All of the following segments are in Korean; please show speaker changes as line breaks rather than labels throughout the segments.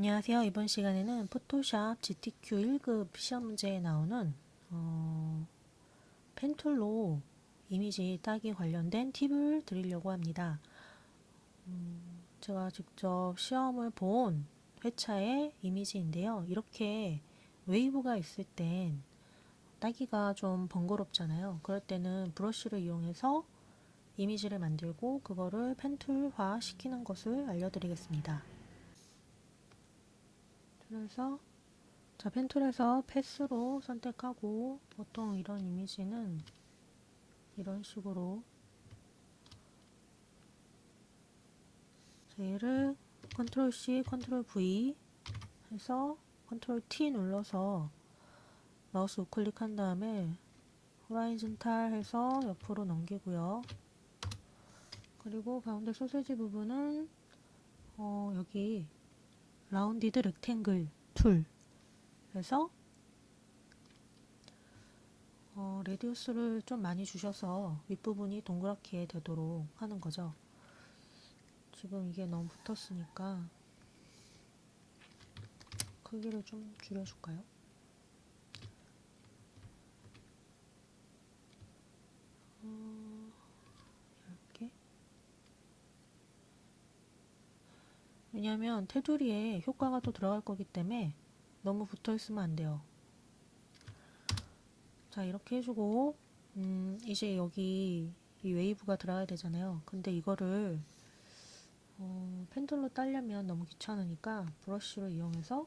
안녕하세요. 이번 시간에는 포토샵 GTQ 1급 시험 문제에 나오는 어, 펜툴로 이미지 따기 관련된 팁을 드리려고 합니다. 음, 제가 직접 시험을 본 회차의 이미지인데요. 이렇게 웨이브가 있을 땐 따기가 좀 번거롭잖아요. 그럴 때는 브러쉬를 이용해서 이미지를 만들고 그거를 펜툴화 시키는 것을 알려드리겠습니다. 그래서 자 펜툴에서 패스로 선택하고 보통 이런 이미지는 이런 식으로 자, 얘를 컨트롤 C, 컨트롤 V 해서 컨트롤 T 눌러서 마우스 우클릭한 다음에 호라이즌탈 해서 옆으로 넘기고요. 그리고 가운데 소세지 부분은 어, 여기 라운디드 렉탱글 툴 해서 어, 레디우스를 좀 많이 주셔서 윗부분이 동그랗게 되도록 하는 거죠. 지금 이게 너무 붙었으니까 크기를 좀 줄여줄까요? 어, 이렇게 왜냐하면 테두리에 효과가 또 들어갈 거기 때문에 너무 붙어 있으면 안 돼요. 자 이렇게 해주고 음, 이제 여기 이 웨이브가 들어가야 되잖아요. 근데 이거를 어, 펜툴로 따려면 너무 귀찮으니까 브러쉬를 이용해서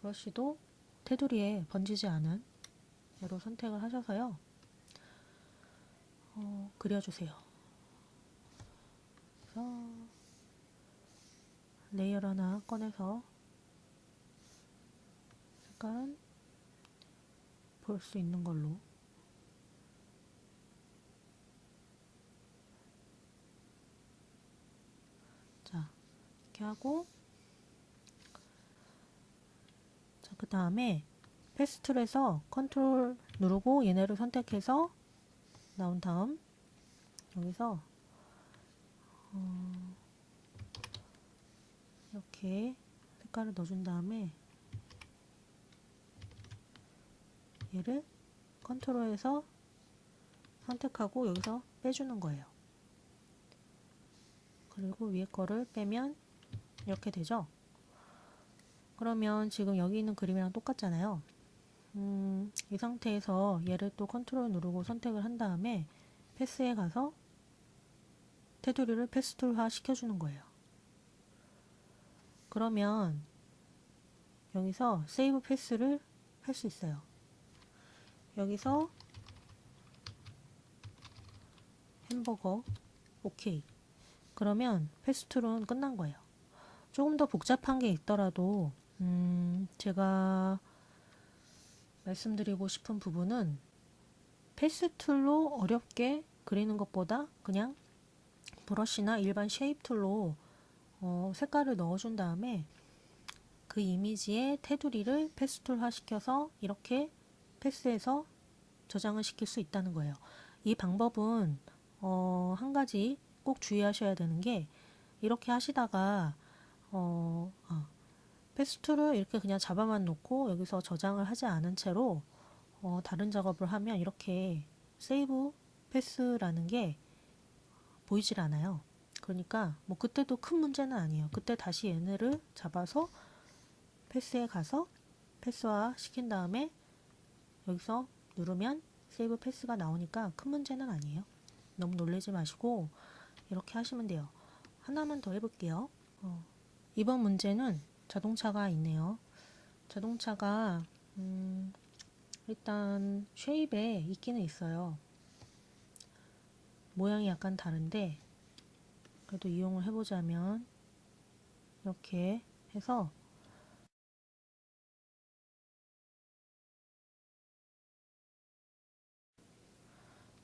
브러쉬도 테두리에 번지지 않은 얘로 선택을 하셔서요. 어, 그려주세요. 그래서 레이어를 하나 꺼내서 색깔은 볼수 있는 걸로. 자 이렇게 하고. 자 그 다음에 패스툴에서 컨트롤 누르고 얘네를 선택해서 나온 다음 여기서 어, 이렇게 색깔을 넣어준 다음에 얘를 컨트롤해서 선택하고 여기서 빼주는 거예요. 그리고 위에 거를 빼면 이렇게 되죠. 그러면 지금 여기 있는 그림이랑 똑같잖아요. 음, 이 상태에서 얘를 또 컨트롤 누르고 선택을 한 다음에 패스에 가서 테두리를 패스툴화 시켜주는 거예요. 그러면 여기서 세이브 패스를 할 수 있어요. 여기서 햄버거 오케이 그러면 패스툴은 끝난 거예요. 조금 더 복잡한 게 있더라도 음, 제가 말씀드리고 싶은 부분은 패스툴로 어렵게 그리는 것보다 그냥 브러쉬나 일반 쉐입 툴로 어, 색깔을 넣어준 다음에 그 이미지의 테두리를 패스툴화 시켜서 이렇게 패스해서 저장을 시킬 수 있다는 거예요. 이 방법은 어, 한 가지 꼭 주의하셔야 되는 게 이렇게 하시다가 어, 아, 패스툴을 이렇게 그냥 잡아만 놓고 여기서 저장을 하지 않은 채로 어, 다른 작업을 하면 이렇게 세이브 패스라는 게 보이질 않아요. 그러니까 뭐 그때도 큰 문제는 아니에요. 그때 다시 얘네를 잡아서 패스에 가서 패스화 시킨 다음에 여기서 누르면 세이브 패스가 나오니까 큰 문제는 아니에요. 너무 놀라지 마시고 이렇게 하시면 돼요. 하나만 더 해볼게요. 어, 이번 문제는 자동차가 있네요. 자동차가 음, 일단 쉐입에 있기는 있어요. 모양이 약간 다른데 그래도 이용을 해보자면 이렇게 해서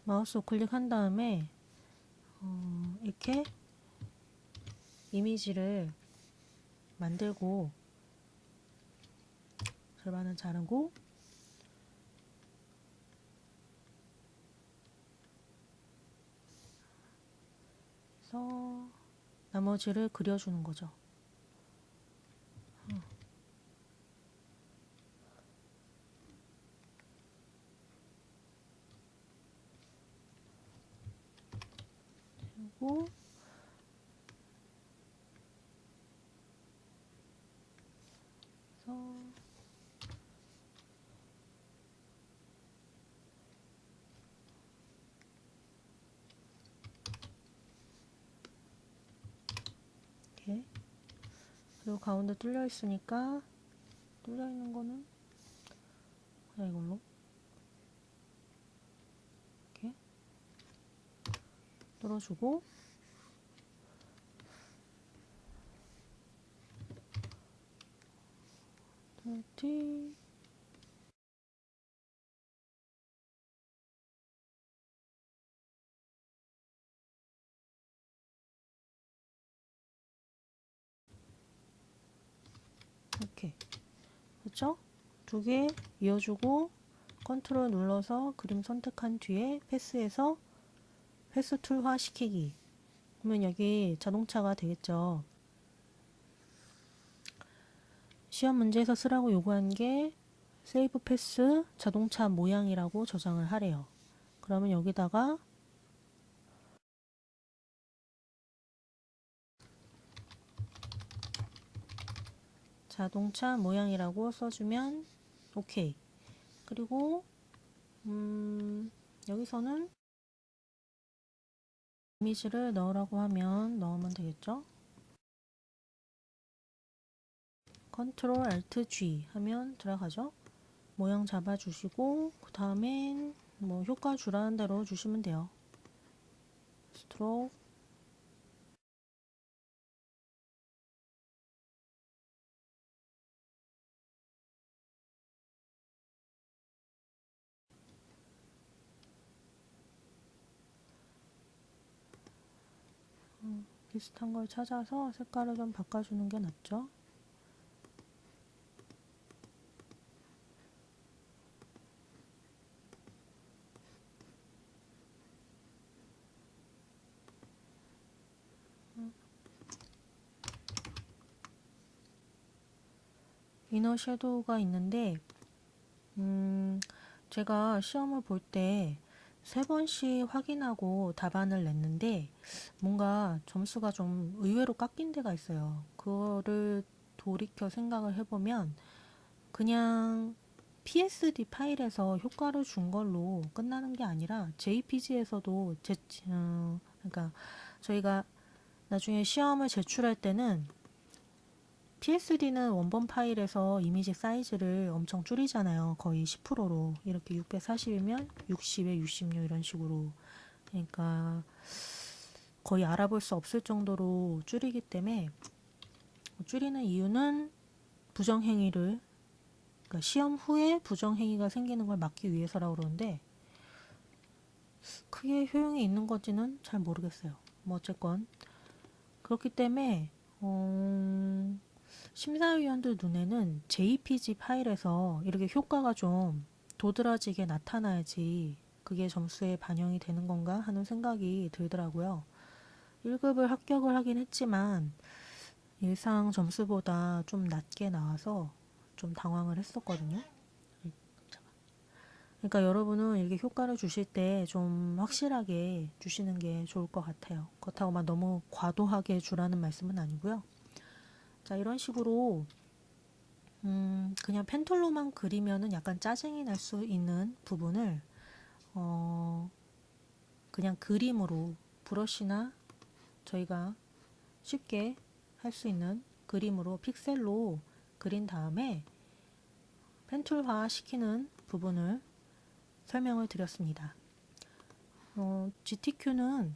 마우스 우클릭한 다음에 어, 이렇게 이미지를 만들고 절반은 자르고 나머지를 그려주는 거죠. 눌러주고 그래서 이렇게 그리고 가운데 뚫려 있으니까 뚫려 있는 거는 그냥 이걸로? 이렇게 뚫어주고 뚫 그렇죠? 두개 이어주고 컨트롤 눌러서 그림 선택한 뒤에 패스해서 패스 툴화 시키기 그러면 여기 자동차가 되겠죠. 시험 문제에서 쓰라고 요구한 게 세이브 패스 자동차 모양이라고 저장을 하래요. 그러면 여기다가 자동차 모양이라고 써주면 오케이. 그리고 음, 여기서는 이미지를 넣으라고 하면 넣으면 되겠죠? 컨트롤 알트 G 하면 들어가죠. 모양 잡아주시고 그 다음엔 뭐 효과 주라는 대로 주시면 돼요. 스트로크 음, 비슷한 걸 찾아서 색깔을 좀 바꿔주는 게 낫죠. 이너 섀도우가 있는데 음, 제가 시험을 볼 때 세 번씩 확인하고 답안을 냈는데 뭔가 점수가 좀 의외로 깎인 데가 있어요. 그거를 돌이켜 생각을 해보면 그냥 PSD 파일에서 효과를 준 걸로 끝나는 게 아니라 JPG에서도 제, 어, 그러니까 저희가 나중에 시험을 제출할 때는 PSD는 원본 파일에서 이미지 사이즈를 엄청 줄이잖아요. 거의 10%로. 이렇게 640이면 60에 66 이런 식으로. 그러니까 거의 알아볼 수 없을 정도로 줄이기 때문에 줄이는 이유는 부정행위를 그러니까 시험 후에 부정행위가 생기는 걸 막기 위해서라고 그러는데 크게 효용이 있는 건지는 잘 모르겠어요. 뭐 어쨌건 그렇기 때문에 어... 심사위원들 눈에는 JPG 파일에서 이렇게 효과가 좀 도드라지게 나타나야지 그게 점수에 반영이 되는 건가 하는 생각이 들더라고요. 1급을 합격을 하긴 했지만 일상 점수보다 좀 낮게 나와서 좀 당황을 했었거든요. 그러니까 여러분은 이렇게 효과를 주실 때 좀 확실하게 주시는 게 좋을 것 같아요. 그렇다고 막 너무 과도하게 주라는 말씀은 아니고요. 자, 이런 식으로 음, 그냥 펜툴로만 그리면은 약간 짜증이 날 수 있는 부분을 어, 그냥 그림으로 브러쉬나 저희가 쉽게 할 수 있는 그림으로 픽셀로 그린 다음에 펜툴화 시키는 부분을 설명을 드렸습니다. 어, GTQ는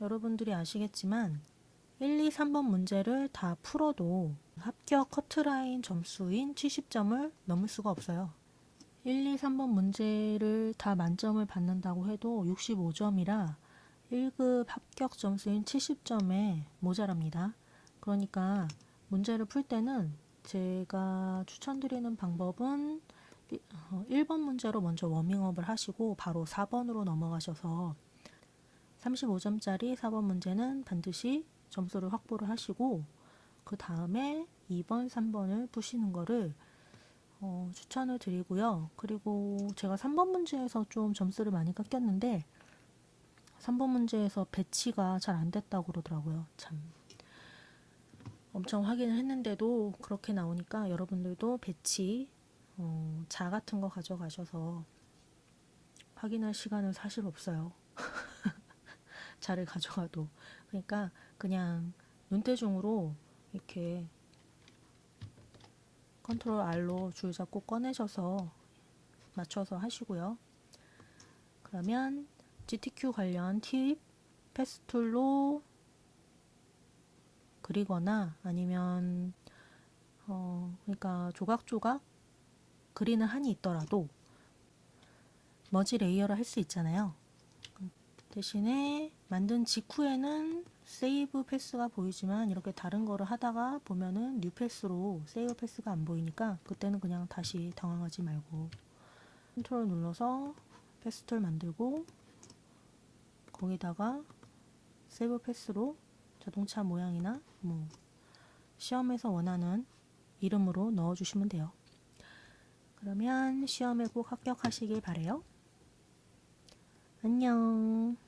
여러분들이 아시겠지만 1, 2, 3번 문제를 다 풀어도 합격 커트라인 점수인 70점을 넘을 수가 없어요. 1, 2, 3번 문제를 다 만점을 받는다고 해도 65점이라 1급 합격 점수인 70점에 모자랍니다. 그러니까 문제를 풀 때는 제가 추천드리는 방법은 1번 문제로 먼저 워밍업을 하시고 바로 4번으로 넘어가셔서 35점짜리 4번 문제는 반드시 점수를 확보를 하시고 그 다음에 2번, 3번을 푸시는 거를 어, 추천을 드리고요. 그리고 제가 3번 문제에서 좀 점수를 많이 깎였는데 3번 문제에서 배치가 잘 안 됐다고 그러더라고요. 참. 엄청 확인을 했는데도 그렇게 나오니까 여러분들도 배치, 어, 자 같은 거 가져가셔서 확인할 시간은 사실 없어요. 자를 가져가도. 그러니까 그냥 눈대중으로 이렇게 컨트롤 R로 줄 잡고 꺼내셔서 맞춰서 하시고요. 그러면 GTQ 관련 팁 패스툴로 그리거나 아니면 어 그러니까 조각조각 그리는 한이 있더라도 머지 레이어를 할 수 있잖아요. 대신에 만든 직후에는 세이브 패스가 보이지만 이렇게 다른 거를 하다가 보면은 뉴 패스로 세이브 패스가 안 보이니까 그때는 그냥 다시 당황하지 말고 컨트롤 눌러서 패스 툴 만들고 거기다가 세이브 패스로 자동차 모양이나 뭐 시험에서 원하는 이름으로 넣어주시면 돼요. 그러면 시험에 꼭 합격하시길 바래요. 안녕.